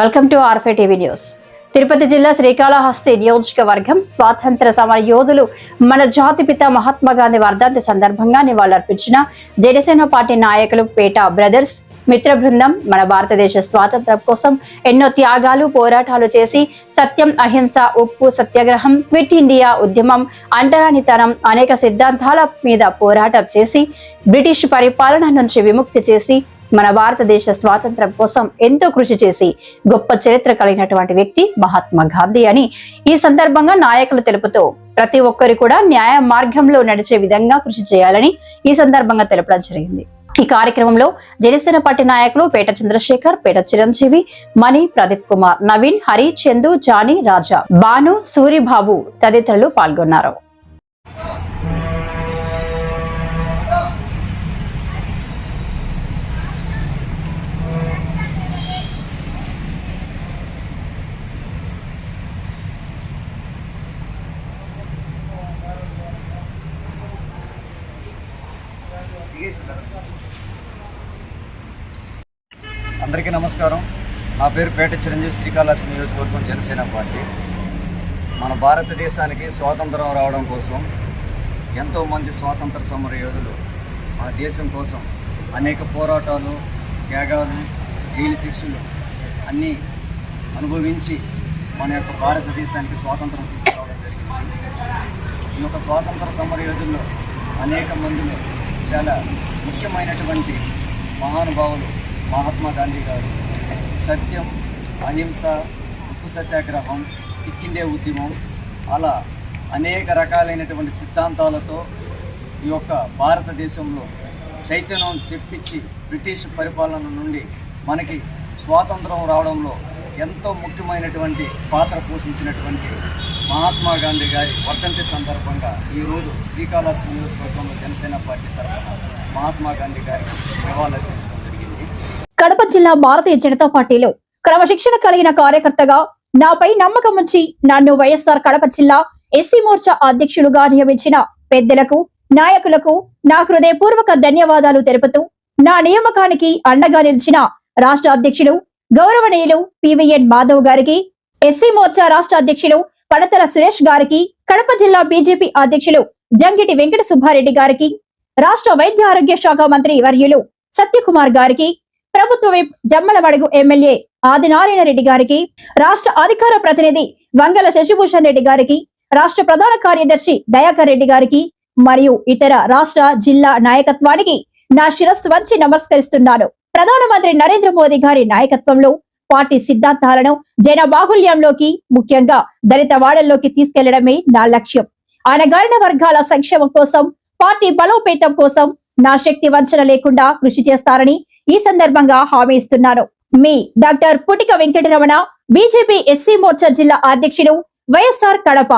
Welcome to ఆర్ఫే TV news. Tirupati జిల్లా శ్రీకాళహస్తి నియోజకవర్గం స్వాతంత్ర సమర యోధులు మన జాతిపిత మహాత్మా గాంధీ వర్ధంతి సందర్భంగా నివాళులర్పించిన జనసేన పార్టీ నాయకులు పేట బ్రదర్స్ మిత్ర బృందం మన భారతదేశ స్వాతంత్రం కోసం ఎన్నో త్యాగాలు పోరాటాలు చేసి సత్యం అహింస ఉప్పు సత్యాగ్రహం క్విట్ ఇండియా ఉద్యమం అంటరానితనం అనేక సిద్ధాంతాల మీద పోరాటం చేసి బ్రిటిష్ పరిపాలన నుంచి విముక్తి చేసి మన భారతదేశ స్వాతంత్రం కోసం ఎంతో కృషి చేసి గొప్ప చరిత్ర కలిగినటువంటి వ్యక్తి మహాత్మా గాంధీ అని ఈ సందర్భంగా నాయకులు తెలుపుతూ ప్రతి ఒక్కరు కూడా న్యాయ మార్గంలో నడిచే విధంగా కృషి చేయాలని ఈ సందర్భంగా తెలపడం జరిగింది. ఈ కార్యక్రమంలో జనసేన పార్టీ నాయకులు పేట చంద్రశేఖర్ పేట చిరంజీవి మణి ప్రదీప్ కుమార్ నవీన్ హరి చందు జానీ రాజా బాను సూరిబాబు తదితరులు పాల్గొన్నారు. అందరికీ నమస్కారం. నా పేరు పేట చిరంజీవి శ్రీకాళహస్తి నియోజకవర్గం జనసేన పార్టీ. మన భారతదేశానికి స్వాతంత్రం రావడం కోసం ఎంతోమంది స్వాతంత్ర సమర యోధులు మన దేశం కోసం అనేక పోరాటాలు త్యాగాలు జైలు శిక్షలు అన్నీ అనుభవించి మన యొక్క భారతదేశానికి స్వాతంత్రం తీసుకురావడం జరిగింది. ఈ యొక్క స్వాతంత్ర సమర యోధుల్లో అనేక మందిలో చాలా ముఖ్యమైనటువంటి మహానుభావులు మహాత్మా గాంధీ గారు. సత్యం అహింస ఉప్పు సత్యాగ్రహం ఇక్కిండే ఉద్యమం అలా అనేక రకాలైనటువంటి సిద్ధాంతాలతో ఈ యొక్క భారతదేశంలో చైతన్యం తెప్పించి బ్రిటిష్ పరిపాలన నుండి మనకి స్వాతంత్రం రావడంలో ఎంతో ముఖ్యమైనటువంటి పాత్ర పోషించినటువంటి మహాత్మా గాంధీ గారి వర్ధంతి సందర్భంగా ఈరోజు శ్రీకాళహస్తి నియోజకవర్గంలో జనసేన పార్టీ తరఫున మహాత్మా గాంధీ గారికి నివాళులర్పించడం జరిగింది. కడప జిల్లా భారతీయ జనతా పార్టీలో క్రమశిక్షణ కలిగిన కార్యకర్తగా నాపై నమ్మకం ఉంచి నన్ను వైఎస్ఆర్ కడప జిల్లా ఎస్సీ మోర్చా అధ్యక్షులుగా నియమించిన పెద్దలకు నాయకులకు నా హృదయపూర్వక ధన్యవాదాలు తెలుపుతూ నా నియామకానికి అండగా నిలిచిన రాష్ట్ర అధ్యక్షులు గౌరవనీయులు పివిఎన్ మాధవ్ గారికి ఎస్సీ మోర్చా రాష్ట్ర అధ్యక్షులు పడతల సురేష్ గారికి కడప జిల్లా బీజేపీ అధ్యక్షులు జంగిటి వెంకట సుబ్బారెడ్డి గారికి రాష్ట్ర వైద్య ఆరోగ్య శాఖ మంత్రి వర్యులు సత్యకుమార్ గారికి ప్రభుత్వ విప్ జమ్మలమడుగు ఎమ్మెల్యే ఆదినారాయణ రెడ్డి గారికి రాష్ట్ర అధికార ప్రతినిధి వంగల శశిభూషణ్ రెడ్డి గారికి రాష్ట్ర ప్రధాన కార్యదర్శి దయాకర్ రెడ్డి గారికి మరియు ఇతర రాష్ట్ర జిల్లా నాయకత్వానికి నా శిరస్సు వంచి నమస్కరిస్తున్నాను. ప్రధానమంత్రి నరేంద్ర మోదీ గారి నాయకత్వంలో పార్టీ సిద్ధాంతాలను జన బాహుల్యంలోకి ముఖ్యంగా దళిత వాడల్లోకి తీసుకెళ్ళడమే నా లక్ష్యం. అనగారిన వర్గాల సంక్షేమం కోసం పార్టీ బలోపేతం కోసం నా శక్తి వంచన లేకుండా కృషి చేస్తారని ఈ సందర్భంగా హామీ ఇస్తున్నాను. మీ doctor Putika Venkataramana BJP SC Morcha జిల్లా అధ్యక్షుడు వైఎస్ఆర్ కడప.